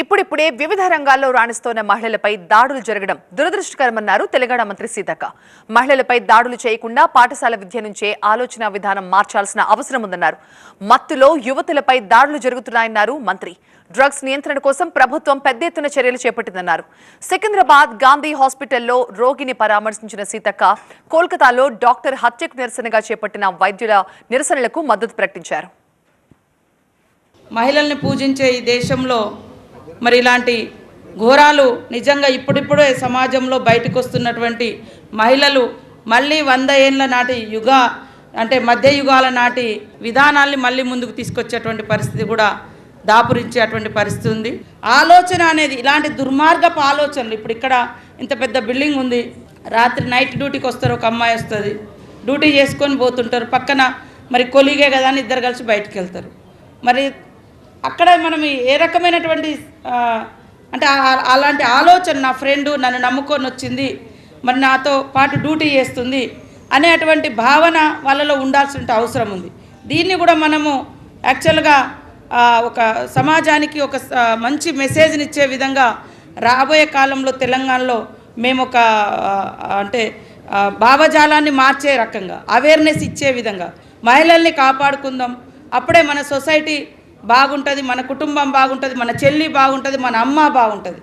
ఇప్పుడిప్పుడే వివిధ రంగాల్లో రాణిస్తోన్న మహిళలపై దాడులు జరగడం దురదృష్టకరమన్నారు తెలంగాణ మంత్రి సీతక్క. మహిళలపై దాడులు చేయకుండా పాఠశాల విద్య నుంచే ఆలోచన విధానం మార్చాల్సిన అవసరం ఉందన్నారు. మత్తులో యువతులపై దాడులు జరుగుతున్నాయన్నారు మంత్రి. డ్రగ్స్ నియంత్రణ కోసం ప్రభుత్వం పెద్ద ఎత్తున చర్యలు చేపట్టిందన్నారు. సికింద్రాబాద్ గాంధీ హాస్పిటల్లో రోగిని పరామర్శించిన సీతక్క కోల్కతాలో డాక్టర్ హత్యకు నిరసనగా చేపట్టిన వైద్యుల నిరసనలకు మద్దతు ప్రకటించారు. మహిళల్ని పూజించే ఈ దేశంలో మరి ఇలాంటి ఘోరాలు నిజంగా ఇప్పుడిప్పుడే సమాజంలో బయటకు వస్తున్నటువంటి మహిళలు మళ్ళీ వంద ఏళ్ళ నాటి యుగ అంటే మధ్య యుగాల నాటి విధానాల్ని మళ్ళీ ముందుకు తీసుకొచ్చేటువంటి పరిస్థితి కూడా దాపురించేటువంటి పరిస్థితి ఉంది. ఆలోచన అనేది ఇలాంటి దుర్మార్గపు ఆలోచనలు ఇప్పుడు ఇక్కడ ఇంత పెద్ద బిల్డింగ్ ఉంది రాత్రి నైట్ డ్యూటీకి వస్తారు ఒక అమ్మాయి వస్తుంది డ్యూటీ చేసుకొని పోతుంటారు పక్కన మరి కొలిగే కదా అని ఇద్దరు కలిసి బయటకు వెళ్తారు. మరి అక్కడ మనం ఏ రకమైనటువంటి అంటే అలాంటి ఆలోచన నా ఫ్రెండు నన్ను నమ్ముకొని వచ్చింది మరి నాతో పాటు డ్యూటీ చేస్తుంది అనేటువంటి భావన వాళ్ళలో ఉండాల్సిన అవసరం ఉంది. దీన్ని కూడా మనము యాక్చువల్గా ఒక సమాజానికి ఒక మంచి మెసేజ్ని ఇచ్చే విధంగా రాబోయే కాలంలో తెలంగాణలో మేము ఒక అంటే భావజాలాన్ని మార్చే రకంగా అవేర్నెస్ ఇచ్చే విధంగా మహిళల్ని కాపాడుకుందాం. అప్పుడే మన సొసైటీ బాగుంటుంది మన కుటుంబం బాగుంటుంది మన చెల్లి బాగుంటుంది మన అమ్మ బాగుంటుంది.